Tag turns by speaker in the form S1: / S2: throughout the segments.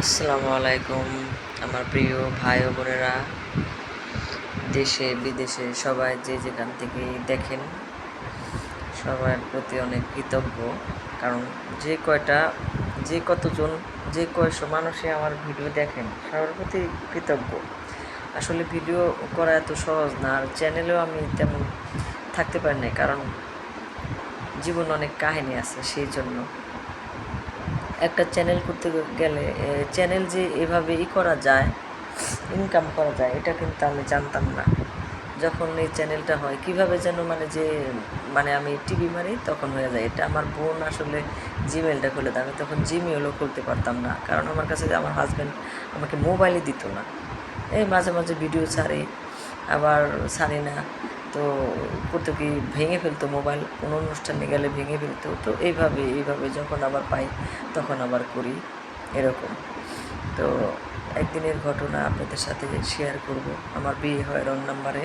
S1: আসসালামু আলাইকুম, আমার প্রিয় ভাই ও বোনেরা। দেশে, বিদেশে সবাই যে যেখান থেকে দেখেন, সবার প্রতি অনেক কৃতজ্ঞ। কারণ যে কয়টা, যে কতজন, যে কয়শো মানুষই আমার ভিডিও দেখেন, সবার প্রতি কৃতজ্ঞ। আসলে ভিডিও করা এত সহজ না, আর চ্যানেলেও আমি তেমন থাকতে পারি না কারণ জীবন অনেক কাহিনী আছে, সেই জন্য। একটা চ্যানেল করতে গেলে চ্যানেল যে এভাবে ই করা যায় ইনকাম করা যায়, এটা কিন্তু আমি জানতাম না। যখন এই চ্যানেলটা হয়, কীভাবে যেন মানে যে মানে আমি টিভি মারি, তখন হয়ে যায়। এটা আমার বোন আসলে জিমেলটা খুলে দেয়। আমি তখন জিমেলও খুলতে পারতাম না। কারণ আমার কাছে যে আমার হাজব্যান্ড আমাকে মোবাইলই দিত না। এই মাঝে মাঝে ভিডিও ছাড়ে, আবার ছাড়ে না। তো করতো কি ভেঙে ফেলতো মোবাইল? কোনো অনুষ্ঠানে গেলে ভেঙে ফেলতো। তো এইভাবে এইভাবে যখন আবার পাই, তখন আবার করি। এরকম। তো একদিনের ঘটনা আপনাদের সাথে শেয়ার করব। আমার বিয়ে হয় রং নাম্বারে।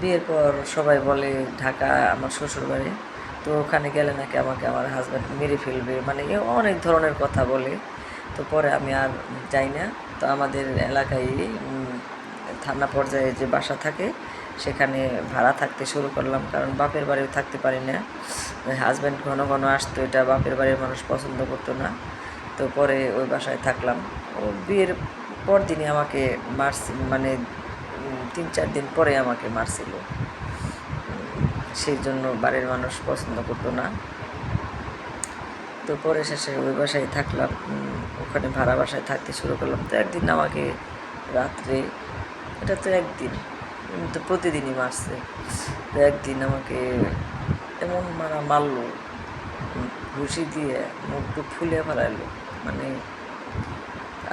S1: বিয়ের পর সবাই বলে, ঢাকা আমার শ্বশুর বাড়ি তো ওখানে গেলে নাকি আমাকে আমার হাজব্যান্ড মেরে ফেলবে। মানে অনেক ধরনের কথা বলে। তো পরে আমি আর যাই না। তো আমাদের এলাকায় থানা পর্যায়ে যে বাসা থাকে সেখানে ভাড়া থাকতে শুরু করলাম, কারণ বাপের বাড়িও থাকতে পারি না। হাজব্যান্ড ঘন ঘন আসতো, এটা বাপের বাড়ির মানুষ পছন্দ করতো না। তো পরে ওই বাসায় থাকলাম। ও বিয়ের পর দিনই আমাকে মারছি মানে তিন চার দিন পরে আমাকে মারছিল। সেই জন্য বাড়ির মানুষ পছন্দ করতো না। তো পরে শেষে ওই বাসায় থাকলাম, ওখানে ভাড়া বাসায় থাকতে শুরু করলাম। তো একদিন আমাকে রাত্রে, এটা তো একদিন তো প্রতিদিনই মারছে। একদিন আমাকে এমন মারা মারলো ঘুষি দিয়ে মুখ টুক ফুলে ফেলাইলো মানে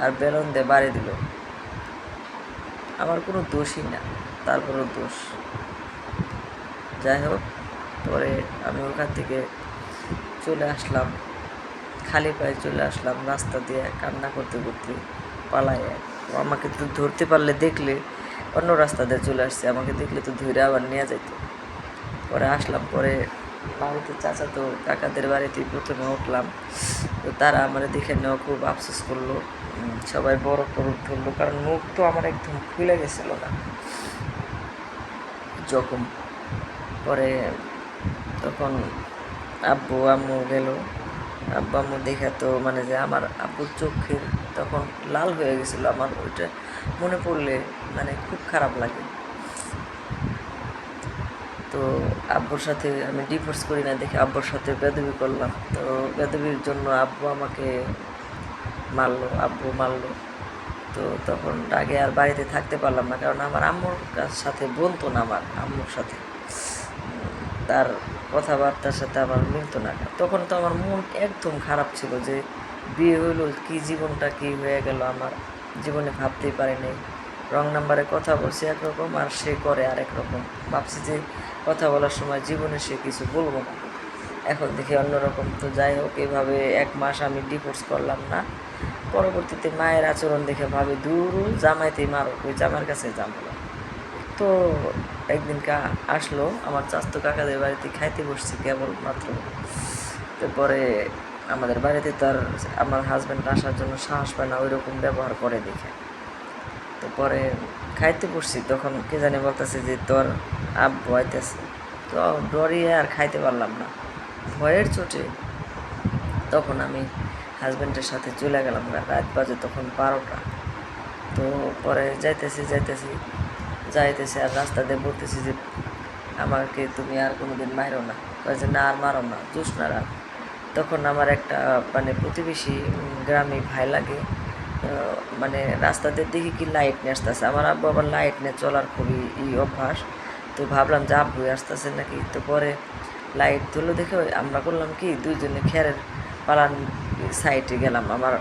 S1: আর বেলুন দিয়ে বাড়ি দিল। আমার কোনো দোষই না, তারপরও দোষ। যাই হোক, পরে আমি ওখান থেকে চলে আসলাম, খালি পায়ে চলে আসলাম, রাস্তা দিয়ে কান্না করতে করতে পালায় ও আমাকে তো ধরতে পারলে দেখলে অন্য রাস্তা দিয়ে চলে আসছে, আমাকে দেখলে তো ধরে আবার নিয়ে যাইতো। পরে আসলাম, পরে বাড়িতে চাচা তো কাকাদের বাড়িতে প্রথমে উঠলাম। তো তারা আমার দেখে নেওয়া খুব আফসোস করল। সবাই বড় করে ধরলো, কারণ মুখ তো আমার একদম খুলে গেছিল না। যখন, পরে তখন আব্বু, আম্মু গেল। আব্বু আম্মু দেখে তো মানে যে আমার আব্বুর চোখের তখন লাল হয়ে গেছিল। আমার ওইটা মনে পড়লে মানে খুব খারাপ লাগে। তো আব্বুর সাথে আমি ডিভোর্স করি না দেখে আব্বুর সাথে বেদবি করলাম। তো বেদবির জন্য আব্বু আমাকে মারলো, আব্বু মারলো। তো তখন আগে আর বাড়িতে থাকতে পারলাম না, কারণ আমার আম্মুর সাথে বলতো না আমার আম্মুর সাথে। তার কথাবার্তার সাথে আমার মিলতো না। তখন তো আমার মন একদম খারাপ ছিল যে বিয়ে হইল, কি জীবনটা কি হয়ে গেল আমার? জীবনে ভাবতেই পারিনি। রং নাম্বারে কথা বলছি একরকম আর সে করে আরেক রকম ভাবছি যে কথা বলার সময় জীবনে সে কিছু বলব না। এখন দেখি অন্যরকম তো যাই হোক, এভাবে এক মাস আমি ডিভোর্স করলাম না। পরবর্তীতে মায়ের আচরণ দেখে ভাবে, দূর, জামাইতেই মারো ওই জামার কাছে না। তো একদিন কা আসলো, আমার চাস্তো কাকাদের বাড়িতে খাইতে বসছি কেবল মাত্র। তারপরে আমাদের বাড়িতে তো আর আমার হাজব্যান্ড আসার জন্য সাহস পায় না ওই রকম ব্যবহার করে দেখে। তো পরে খাইতে বসছি, তখন কে জানি বলতেছে যে তোর আব্বু আইতেছে। তো ডরিয়ে আর খাইতে পারলাম না। ভয়ের চোটে তখন আমি হাজব্যান্ডের সাথে চলে গেলাম রাত বাজে তখন বারোটা। তো পরে যাইতেছি যাইতেছি যাইতেছি আর রাস্তা দিয়ে বলতেছি যে, আমাকে তুমি আর কোনোদিন মারো না। কয় যে, না, আর মারো না জুস না রাত তখন আমার একটা মানে প্রতিবেশী গ্রামে ভাই লাগে মানে রাস্তাতে দেখি কি লাইট নিয়ে আসতেছে। আমার আব্বু আবার লাইট নিয়ে চলার খুবই ই অভ্যাস। তো ভাবলাম যে আব্বু আসতেছে নাকি? তো পরে লাইট ধরলো দেখে আমরা করলাম কি, দুইজনে খেরের পালান সাইডে গেলাম, আমার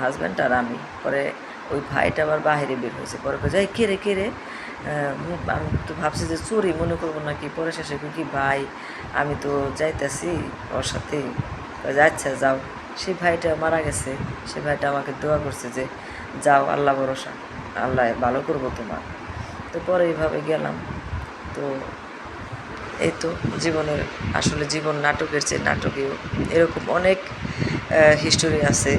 S1: হাজব্যান্ড আর আমি। পরে ওই ভাইটা আবার বাইরে বের হয়েছে। পরে যাই কে রে কে রে? আহ, মু- আমি তো ভাবছি যে চুরি মনে করব নাকি পরে শেষে কি ভাই আমি তো যাইতেছি ওর সাথে। আচ্ছা যাও। সেই ভাইটা মারা গেছে। সে ভাইটা আমাকে দোয়া করছে যে যাও আল্লাহ ভরসা আল্লাহ ভালো করব তোমার। তো পরে এইভাবে গেলাম। তো এই তো জীবনের আসলে জীবন নাটকের চেয়ে নাটকেও এরকম অনেক হিস্টোরি আছে।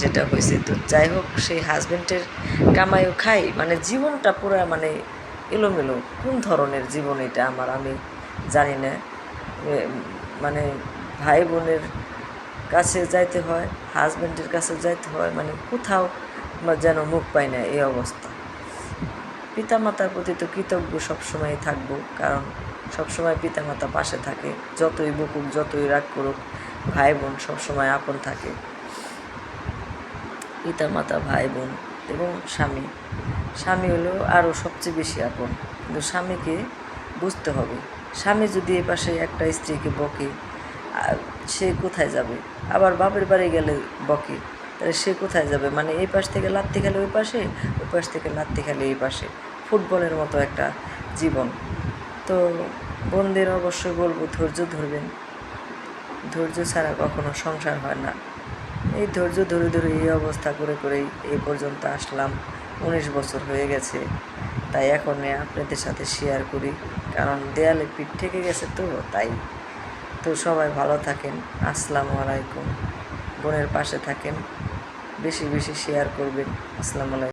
S1: যেটা হয়েছে। তো যাই হোক সেই হাজব্যান্ডের কামাইও খাই। মানে জীবনটা পুরো মানে এলোমেলো। কোন ধরনের জীবন এটা আমার আমি জানি না। মানে ভাই বোনের কাছে যাইতে হয় হাজব্যান্ডের কাছে যাইতে হয় মানে কোথাও যেন মুখ পাই না এই অবস্থা। পিতামাতার প্রতি তো কৃতজ্ঞ সবসময় থাকব, কারণ সবসময় পিতামাতা পাশে থাকে। যতই বকুক, যতই রাগ করুক ভাই বোন সবসময় আপন থাকে। পিতামাতা ভাই বোন এবং স্বামী। স্বামী হলো আরও সবচেয়ে বেশি আপন। কিন্তু স্বামীকে বুঝতে হবে, স্বামী যদি এ পাশে একটা স্ত্রীকে বকে সে কোথায় যাবে? আবার বাপের বাড়ি গেলে বকে, তাহলে সে কোথায় যাবে? মানে এই পাশ থেকে লাত্তি খেলে ওই পাশে, ওই পাশ থেকে লাত্তি খেলে এই পাশে। ফুটবলের মতো একটা জীবন। তো বোনদের অবশ্যই বলব, ধৈর্য ধরবেন। ধৈর্য ছাড়া কখনো সংসার হয় না। এই ধৈর্য ধরে ধরে এই অবস্থা করে করেই এই পর্যন্ত আসলাম। উনিশ বছর হয়ে গেছে। তাই এখন আপনাদের সাথে শেয়ার করি। কারণ দেয়ালে পিঠ থেকে গেছে তো, তাই। তো সবাই ভালো থাকেন। আসসালামু আলাইকুম। বোনের পাশে থাকেন। বেশি বেশি শেয়ার করবেন। আসসালামু আলাইকুম।